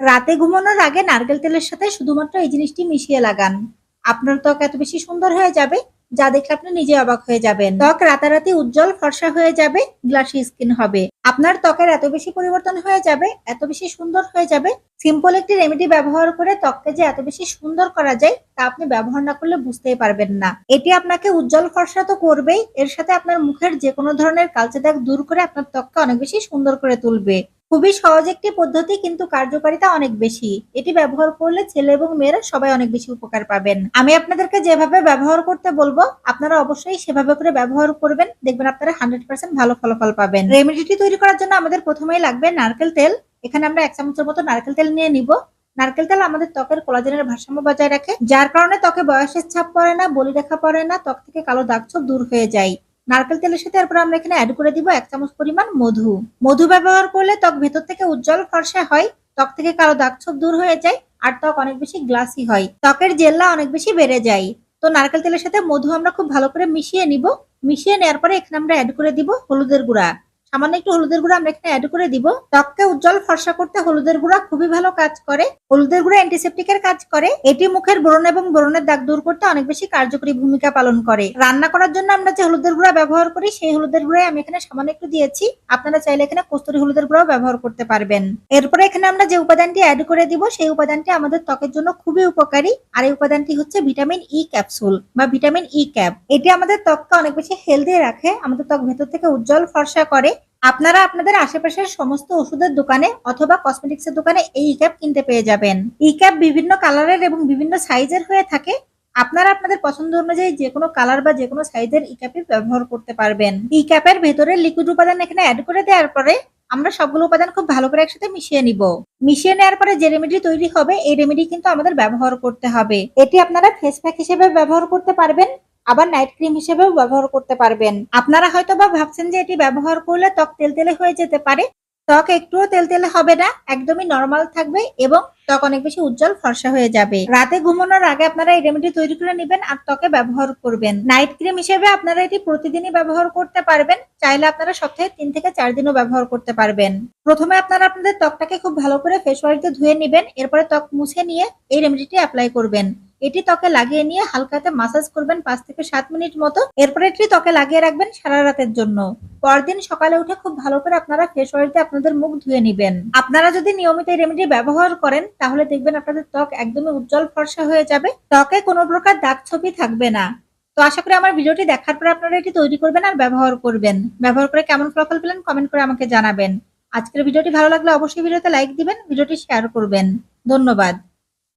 রাতে ঘুমানোর আগে নারকেল তেলের সাথে শুধুমাত্র এই জিনিসটি মিশিয়ে লাগান। আপনার ত্বক এত বেশি সুন্দর হয়ে যাবে, যা দেখলে আপনি নিজে অবাক হয়ে যাবেন। ত্বক রাতারাতি উজ্জ্বল, ফর্সা হয়ে যাবে, গ্লাসি স্কিন হবে। আপনার ত্বকের এত বেশি পরিবর্তন হয়ে যাবে, এত বেশি সুন্দর হয়ে যাবে। সিম্পল একটি রেমেডি ব্যবহার করে ত্বককে যে এত বেশি সুন্দর করা যায়, তা আপনি ব্যবহার না করলে বুঝতেই পারবেন না। এটি আপনাকে উজ্জ্বল, ফর্সা তো করবেই, এর সাথে আপনার মুখের যে কোনো ধরনের কালচে দাগ দূর করে আপনার ত্বককে অনেক বেশি সুন্দর করে তুলবে। খুবই সহজ একটি পদ্ধতি, কিন্তু কার্যকারিতা অনেক বেশি। এটি ব্যবহার করলে ছেলে এবং মেয়েরা সবাই অনেক বেশি উপকার পাবেন। আমি আপনাদেরকে যেভাবে ব্যবহার করতে বলব, আপনারা অবশ্যই সেভাবে করে ব্যবহার করবেন। দেখবেন আপনারা হান্ড্রেড পার্সেন্ট ভালো ফলাফল পাবেন। রেমেডিটি তৈরি করার জন্য আমাদের প্রথমেই লাগবে নারকেল তেল। এখানে আমরা এক চামচের মতো নারকেল তেল নিয়ে নিব। নারকেল তেল আমাদের ত্বকের কোলাজেনের ভারসাম্য বজায় রাখে। যার কারণে ত্বকে বয়সের ছাপ পড়ে না বলি রেখা পড়ে না, ত্বক থেকে কালো দাগ ছোপ দূর হয়ে যায়। নারকেল তেলের সাথে এরপর আমরা এখানে অ্যাড করে দিব এক চামচ পরিমাণ মধু। মধু ব্যবহার করলে ত্বক ভেতর থেকে উজ্জ্বল ফর্সা হয়, ত্বক থেকে কালো দাগ ছোপ দূর হয়ে যায় আর ত্বক অনেক বেশি গ্লাসি হয়। ত্বকের জেল্লা অনেক বেশি বেড়ে যায়। তো নারকেল তেলের সাথে মধু আমরা খুব ভালো করে মিশিয়ে নিব। মিশিয়ে নেওয়ার পরে এখানে আমরা অ্যাড করে দিব হলুদের গুঁড়া। সামান্য একটু হলুদের গুঁড়া আমরা এখানে অ্যাড করে দিব। ত্বককে উজ্জ্বল ফর্সা করতে হলুদের গুঁড়া খুবই ভালো কাজ করে। হলুদের গুঁড়া অ্যান্টিসেপ্টিকের কাজ করে। এটি মুখের ব্রণ এবং ব্রণের দাগ দূর করতে অনেক বেশি কার্যকরী ভূমিকা পালন করে। রান্না করার জন্য আমরা যে হলুদের গুঁড়া ব্যবহার করি, সেই হলুদের গুঁড়াই আমি এখানে সামান্য একটু দিয়েছি। আপনারা চাইলে এখানে কস্তুরি হলুদের গুঁড়াও ব্যবহার করতে পারবেন। এরপরে এখানে আমরা যে উপাদানটি অ্যাড করে দিব, সেই উপাদানটি আমাদের ত্বকের জন্য খুবই উপকারী। আর এই উপাদানটি হচ্ছে ভিটামিন ই ক্যাপসুল বা ভিটামিন ই ক্যাপ এটি আমাদের ত্বককে অনেক বেশি হেলদি রাখে, আমাদের ত্বক ভেতর থেকে উজ্জ্বল ফর্সা করে। আপনারা আপনাদের আশেপাশের সমস্ত ওষুধের দোকানে অথবা কসমেটিক্সের দোকানে এই ক্যাপ কিনতে পেয়ে যাবেন। ই ক্যাপ বিভিন্ন কালারের এবং বিভিন্ন সাইজের হয়ে থাকে। আপনারা আপনাদের পছন্দ অনুযায়ী যে কোনো কালার বা যে কোনো সাইজের ই ক্যাপই ব্যবহার করতে পারবেন। ই ক্যাপের ভেতরে লিকুইড উপাদান এখানে অ্যাড করে দেওয়ার পরে আমরা সবগুলো উপাদান খুব ভালো করে একসাথে মিশিয়ে নিব। মিশিয়ে নেওয়ার পরে যে রেমেডি তৈরি হবে, এই রেমেডি কিন্তু আমাদের ব্যবহার করতে হবে। এটি আপনারা ফেস প্যাক হিসেবে ব্যবহার করতে পারবেন। আবার নাইট ক্রিম হিসেবেও ব্যবহার করতে পারবেন। আপনারা হয়তো বা ভাবছেন যে এটি ব্যবহার করলে ত্বক তেলতেলে হয়ে যেতে পারে। ত্বক একটুও তেলতেলে হবে না, একদমই নর্মাল থাকবে এবং ত্বক অনেক বেশি উজ্জ্বল ফর্সা হয়ে যাবে। রাতে ঘুমানোর আগে আপনারা এই রেমেডি তৈরি করে নেবেন আর ত্বকে ব্যবহার করবেন। নাইট ক্রিম হিসেবে আপনারা এটি প্রতিদিনই ব্যবহার করতে পারবেন, চাইলে আপনারা সপ্তাহে তিন থেকে চার দিনও ব্যবহার করতে পারবেন। প্রথমে আপনারা আপনাদের ত্বকটাকে খুব ভালো করে ফেস ওয়াশ দিয়ে ধুয়ে নেবেন, এরপরে ত্বক মুছে নিয়ে এই রেমেডিটি অ্যাপ্লাই করবেন। এটি ত্বকে লাগিয়ে নিয়ে হালকাতে মাসাজ করবেন পাঁচ থেকে সাত মিনিট মতো। এরপরে এটি ত্বকে লাগিয়ে রাখবেন সারা রাতের জন্য। পরদিন সকালে উঠে খুব ভালো করে আপনারা ফেস ওয়াশ আপনাদের মুখ ধুয়ে নেবেন। আপনারা যদি নিয়মিত এই রেমেডি ব্যবহার করেন, তাহলে দেখবেন আপনাদের ত্বক একদমই উজ্জ্বল ফর্সা হয়ে যাবে। ত্বকে কোনো প্রকার দাগ ছবি থাকবে না। তো আশা করি আমার ভিডিওটি দেখার পর আপনারা এটি তৈরি করবেন আর ব্যবহার করবেন। ব্যবহার করে কেমন ফলাফল পেলেন কমেন্ট করে আমাকে জানাবেন। আজকের ভিডিওটি ভালো লাগলে অবশ্যই ভিডিওতে লাইক দিবেন, ভিডিওটি শেয়ার করবেন। ধন্যবাদ।